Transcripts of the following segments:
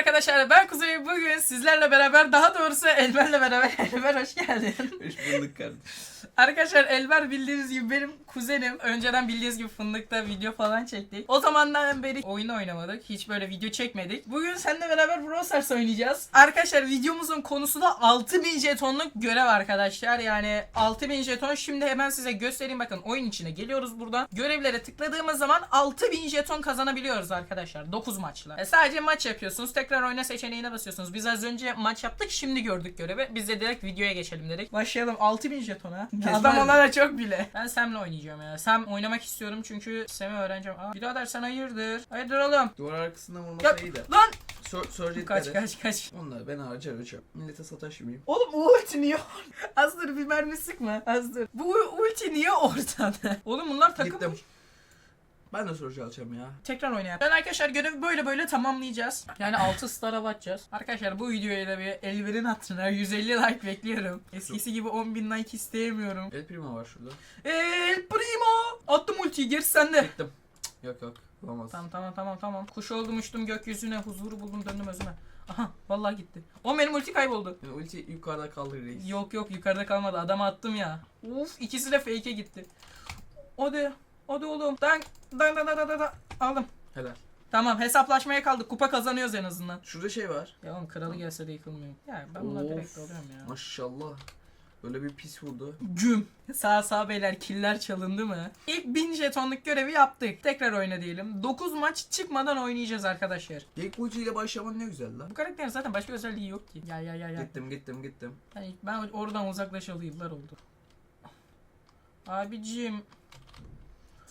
arkadaşlar ben Kuzey bugün sizlerle beraber daha doğrusu Elber'le beraber Elber hoş geldin. Hoş bulduk kardeşim. Arkadaşlar Elber bildiğiniz gibi benim kuzenim. Önceden bildiğiniz gibi Fındık'ta video falan çektik. O zamandan beri oyun oynamadık. Hiç böyle video çekmedik. Bugün seninle beraber Brawl Stars oynayacağız. Arkadaşlar videomuzun konusu da 6000 jetonluk görev arkadaşlar. Yani 6000 jeton şimdi hemen size göstereyim bakın oyun içine geliyoruz buradan. Görevlere tıkladığımız zaman 6000 jeton kazanabiliyoruz arkadaşlar 9 maçla. E, sadece maç yapıyorsunuz. Tekrar oyna seçeneğine basıyorsunuz. Biz az önce maç yaptık şimdi gördük görevi. Biz de direkt videoya geçelim dedik. Başlayalım 6000 jetona. Kesmez Adam mi? onlara çok bile. Ben Sam'le oynayacağım ya. Sam oynamak istiyorum çünkü Sam'i öğreneceğim. Aa, birader sen hayırdır? Hayırdır oğlum? Duvar arkasından Ya, iyi de. lan! Sor, soracakları. Kaç kaç kaç. Onlar ben harcar hocam. Millete sataşmayayım. Oğlum bu ulti niye Az dur bir mermi sıkma. Az dur. Bu ulti niye ortada? Oğlum bunlar takım. Gittim. Ben de soru alacağım ya. Tekrar oynayalım. Ben arkadaşlar görevi böyle böyle tamamlayacağız. Yani 6 star'a batacağız. Arkadaşlar bu videoya da bir Elver'in hatırına 150 like bekliyorum. Eskisi gibi 10.000 like istemiyorum. El Primo var şurada. El Primo! Attım ultiyi gerisi sende. Gittim. Cık, Yok yok. Olamaz. Tamam tamam tamam tamam. Kuş oldum uçtum gökyüzüne huzuru buldum döndüm özüme. Aha vallahi gitti. O benim ulti kayboldu. Yani ulti yukarıda kaldı reis. Yok yok yukarıda kalmadı adama attım ya. Uf ikisi de fake'e gitti. Hadi hadi oğlum. Dan dan dan dan dan dan. Aldım. Helal. Tamam hesaplaşmaya kaldık. Kupa kazanıyoruz en azından. Şurada şey var. Ya oğlum kralı gelse de yıkılmıyor. Ya ben Of. direkt alıyorum ya. Maşallah. Böyle bir pis vurdu. Güm. Sağ sağ beyler killer çalındı mı? İlk 1000 jetonluk görevi yaptık. Tekrar oyna diyelim. 9 maç çıkmadan oynayacağız arkadaşlar. Ulti ile başlaman ne güzel lan. Bu karakterin zaten başka özelliği yok ki. Ya ya ya ya. Gittim gittim gittim. Yani ben oradan uzaklaşalı yıllar oldu. Abicim.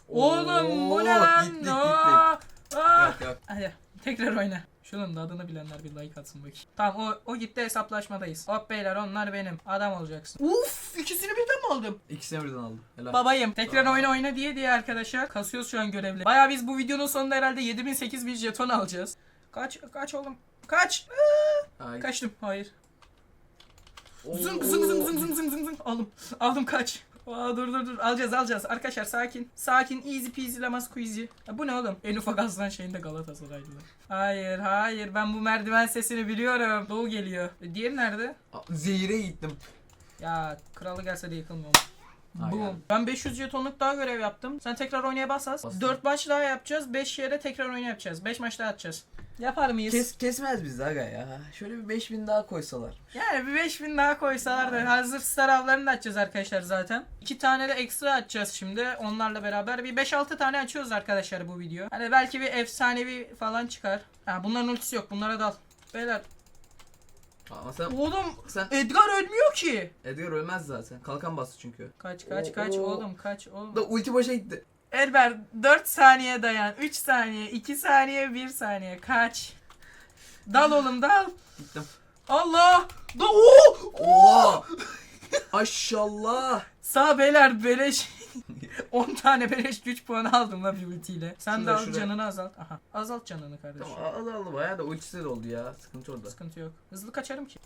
Oğlum bu ne Oo, lan? gittik, Aa, aa. Yok yok. Hadi tekrar oyna. Şunun da adını bilenler bir like atsın bakayım. Tamam o, o gitti hesaplaşmadayız. Hop beyler onlar benim. Adam olacaksın. Uf ikisini birden mi aldım? İkisini birden aldım. Helal. Babayım. Tekrar Tamam. oyna oyna diye diye arkadaşlar. Kasıyoruz şu an görevli. Baya biz bu videonun sonunda herhalde 7000 8000 jeton alacağız. Kaç kaç oğlum. Kaç. Kaçtım. Hayır. Oo. Zıng zıng zıng zıng zıng zıng zıng zıng. Aldım. Aldım kaç. Aa, dur dur dur. Alacağız alacağız. Arkadaşlar sakin. Sakin. Easy peasy lemaz squeezy. Ya bu ne oğlum? En ufak aslan şeyinde Galatasaraylılar. Hayır hayır. Ben bu merdiven sesini biliyorum. Doğu geliyor. E, diğeri nerede? Zehire gittim. Ya kralı gelse de. Aynen. Boom. Ben 500 jetonluk daha görev yaptım. Sen tekrar oynaya bas az. Bastım. 4 maç daha yapacağız. 5 yere tekrar oyna yapacağız. 5 maç daha atacağız. Yapar mıyız? Kes, kesmez biz aga ya. Şöyle bir 5000 daha koysalar. Yani bir 5000 daha koysalar da hazır star avlarını da açacağız arkadaşlar zaten. 2 tane de ekstra açacağız şimdi. Onlarla beraber bir 5-6 tane açıyoruz arkadaşlar bu video. Hani belki bir efsanevi falan çıkar. Ha bunların ultisi yok. Bunlara dal. Beyler. Ama sen, Oğlum sen Edgar ölmüyor ki. Edgar ölmez zaten. Kalkan bastı çünkü. Kaç kaç Oo, kaç oo. oğlum kaç oğlum. Da ulti başa gitti. Elber 4 saniye dayan. 3 saniye, 2 saniye, 1 saniye. Kaç. Dal oğlum dal. Gittim. Allah! Da Oo! Oha! Aşallah. Sağ beyler beleş. 10 tane beleş güç puanı aldım la bir ultiyle. Sen Şurada, de al şurada. canını azalt. Aha. Azalt canını kardeşim. Tamam aldı aldı bayağı da ultisi de oldu ya. Sıkıntı orada. Sıkıntı yok. Hızlı kaçarım ki.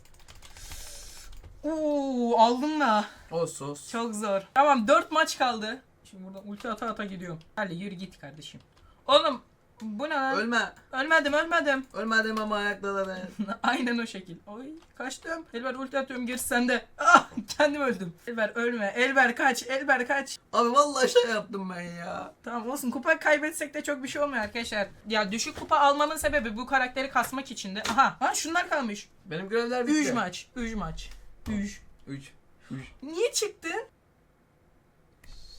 Oo aldın la. Olsun olsun. Çok zor. Tamam 4 maç kaldı. Şimdi buradan ulti ata ata gidiyorum. Hadi yürü git kardeşim. Oğlum bu ne lan? Ölme. ölmedim ölmedim. Ölmedim ama ayakta da ben. Aynen o şekil. Oy kaçtım. Elber ulti atıyorum gerisi sende. Ah kendim öldüm. Elber ölme. Elber kaç. Elber kaç. Abi vallahi şey yaptım ben ya. Tamam olsun kupa kaybetsek de çok bir şey olmuyor arkadaşlar. Ya düşük kupa almamın sebebi bu karakteri kasmak içindi. Aha. Ha şunlar kalmış. Benim görevler bitti. 3 maç. 3 maç. 3. 3. 3. Niye çıktı?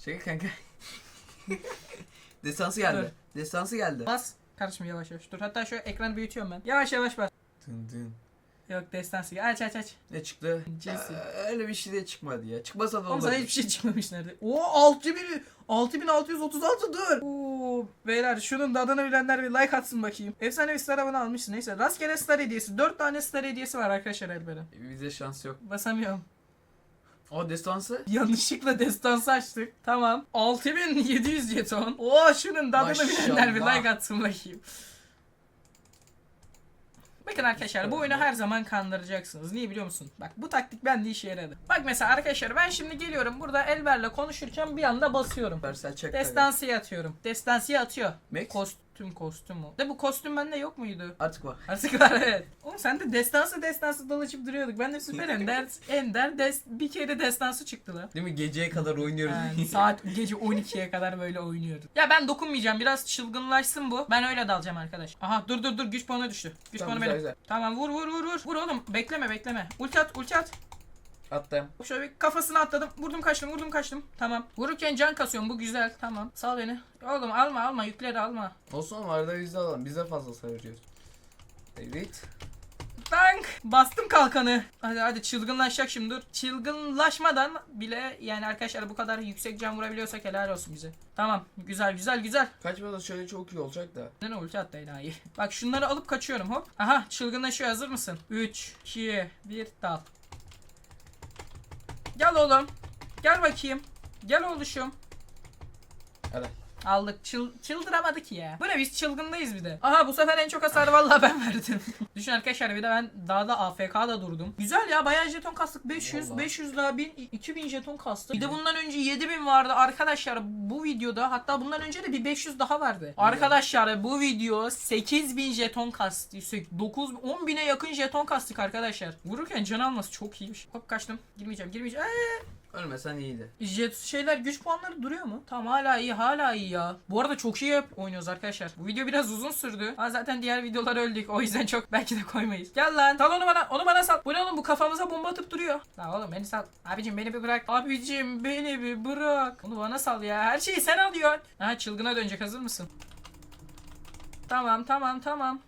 Şey kanka. Destansı geldi. Destansı geldi. Bas. Kardeşim yavaş yavaş. Dur hatta şu ekranı büyütüyorum ben. Yavaş yavaş bas. Tın tın. Yok destansı. Aç aç aç. Ne çıktı? Jesse. Aa, öyle bir şey de çıkmadı ya. Çıkmasa da Oğlum sana olurdu. hiçbir şey çıkmamış nerede? Oo 6000 6636 dur. Oo beyler şunun da adını bilenler bir like atsın bakayım. Efsane bir star avını almışsın. Neyse rastgele star hediyesi. 4 tane star hediyesi var arkadaşlar Elber'in. Bize şans yok. Basamıyorum. O destansı. Yanlışlıkla destansı açtık. Tamam. 6700 jeton. Oo şunun da adını bilenler bir like atsın bakayım. Bakın arkadaşlar bu oyunu her zaman kandıracaksınız. Niye biliyor musun? Bak bu taktik bende işe yaradı. Bak mesela arkadaşlar ben şimdi geliyorum burada Elber'le konuşurken bir anda basıyorum. Versel çek. Destansiye atıyorum. Destansiye atıyor. Max? Kost Tüm kostüm o. De bu kostüm bende yok muydu? Artık var. Artık var evet. Oğlum sen de destansı destansı dolaşıp duruyorduk. Ben de süper ender, ender des, bir kere destansı çıktı lan. Değil mi? Geceye kadar oynuyoruz. Yani saat gece 12'ye kadar böyle oynuyoruz. Ya ben dokunmayacağım. Biraz çılgınlaşsın bu. Ben öyle dalacağım arkadaş. Aha dur dur dur güç puanı düştü. Güç Tamam, puanı güzel, benim. güzel. Tamam vur vur vur vur. Vur oğlum. Bekleme bekleme. Ulti at ulti at. Attım. Şöyle bir kafasına atladım. Vurdum kaçtım vurdum kaçtım. Tamam. Vururken can kasıyorum bu güzel. Tamam. Sal beni. Oğlum alma alma yükleri alma. Olsun ama arada biz de alalım. Biz de fazla sarıyoruz. Evet. Tank. Bastım kalkanı. Hadi hadi çılgınlaşacak şimdi dur. Çılgınlaşmadan bile yani arkadaşlar bu kadar yüksek can vurabiliyorsak helal olsun bize. Tamam. Güzel güzel güzel. Kaçmada şöyle çok iyi olacak da. Ne ulti attı enayi. Bak şunları alıp kaçıyorum hop. Aha çılgınlaşıyor hazır mısın? 3, 2, 1 dal. Gel oğlum. Gel bakayım. Gel oğluşum. Hadi. Aldık. Çıl, çıldıramadık ya. Bu ne biz çılgındayız bir de. Aha bu sefer en çok hasarı vallahi ben verdim. Düşün arkadaşlar bir de ben dağda AFK'da durdum. Güzel ya bayağı jeton kastık. 500, Vallahi. 500 daha 1000, 2000 jeton kastık. Bir de bundan önce 7000 vardı arkadaşlar bu videoda. Hatta bundan önce de bir 500 daha vardı. Arkadaşlar bu video 8000 jeton kastı. 9 10.000'e yakın jeton kastık arkadaşlar. Vururken can alması çok iyiymiş. Hop kaçtım. Girmeyeceğim girmeyeceğim. Eee. Ölmesen iyiydi. Jet şeyler güç puanları duruyor mu? Tamam hala iyi hala iyi ya. Bu arada çok iyi yap- oynuyoruz arkadaşlar. Bu video biraz uzun sürdü. Ha zaten diğer videolar öldük. O yüzden çok belki de koymayız. Gel lan. Sal onu bana. Onu bana sal. Bu ne oğlum bu kafamıza bomba atıp duruyor. La oğlum beni sal. Abicim beni bir bırak. Abicim beni bir bırak. Onu bana sal ya. Her şeyi sen alıyorsun. Ha çılgına dönecek hazır mısın? Tamam tamam tamam.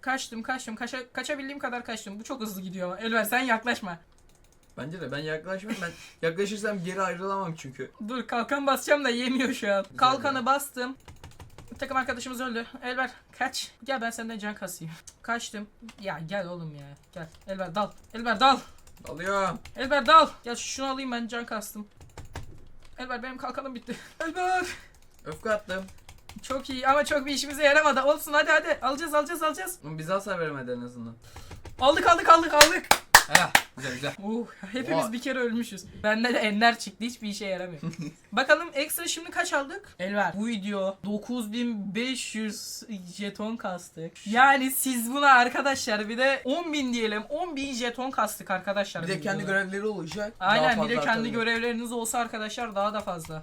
Kaçtım kaçtım. Kaça, kaçabildiğim kadar kaçtım. Bu çok hızlı gidiyor ama. Elver sen yaklaşma. Bence de ben yaklaşmam. Ben yaklaşırsam geri ayrılamam çünkü. Dur kalkan basacağım da yemiyor şu an. Güzel Kalkanı ya. bastım. Takım arkadaşımız öldü. Elber kaç. Gel ben senden can kasayım. Kaçtım. Ya gel oğlum ya. Gel. Elber dal. Elber dal. Alıyorum. Elber dal. Gel şunu alayım ben can kastım. Elber benim kalkanım bitti. Elber. Öfke attım. Çok iyi ama çok bir işimize yaramadı. Olsun hadi hadi. Alacağız alacağız alacağız. Ama bize hasar veremedi en azından. Aldık aldık aldık aldık. Heh, güzel güzel. Uh, hepimiz Oha. bir kere ölmüşüz. Bende de ender çıktı hiçbir işe yaramıyor. Bakalım ekstra şimdi kaç aldık? Elver bu video 9500 jeton kastık. Yani siz buna arkadaşlar bir de 10.000 diyelim 10.000 jeton kastık arkadaşlar. Bir bu de kendi videoda. görevleri olacak. Aynen bir de kendi artabilir. görevleriniz olsa arkadaşlar daha da fazla.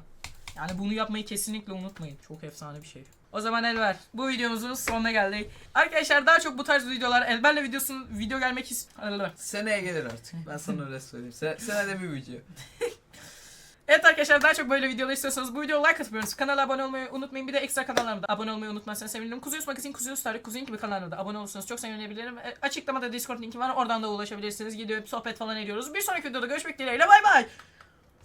Yani bunu yapmayı kesinlikle unutmayın. Çok efsane bir şey. O zaman Elber bu videomuzun sonuna geldik. Arkadaşlar daha çok bu tarz videolar Elber'le videosun video gelmek istiyor. Seneye gelir artık. Ben sana öyle söyleyeyim. Se senede bir video. Evet arkadaşlar daha çok böyle videolar istiyorsanız bu videoya like atıyorsunuz. Kanala abone olmayı unutmayın. Bir de ekstra kanallarımda abone olmayı unutmazsanız sevinirim. Kuzeyus Magazin, Kuzeyus Tarih, Kuzeyin gibi kanallarda abone olursanız çok sevinirim. E, açıklamada Discord linki var. Oradan da ulaşabilirsiniz. Gidiyor sohbet falan ediyoruz. Bir sonraki videoda görüşmek dileğiyle. Bay bay.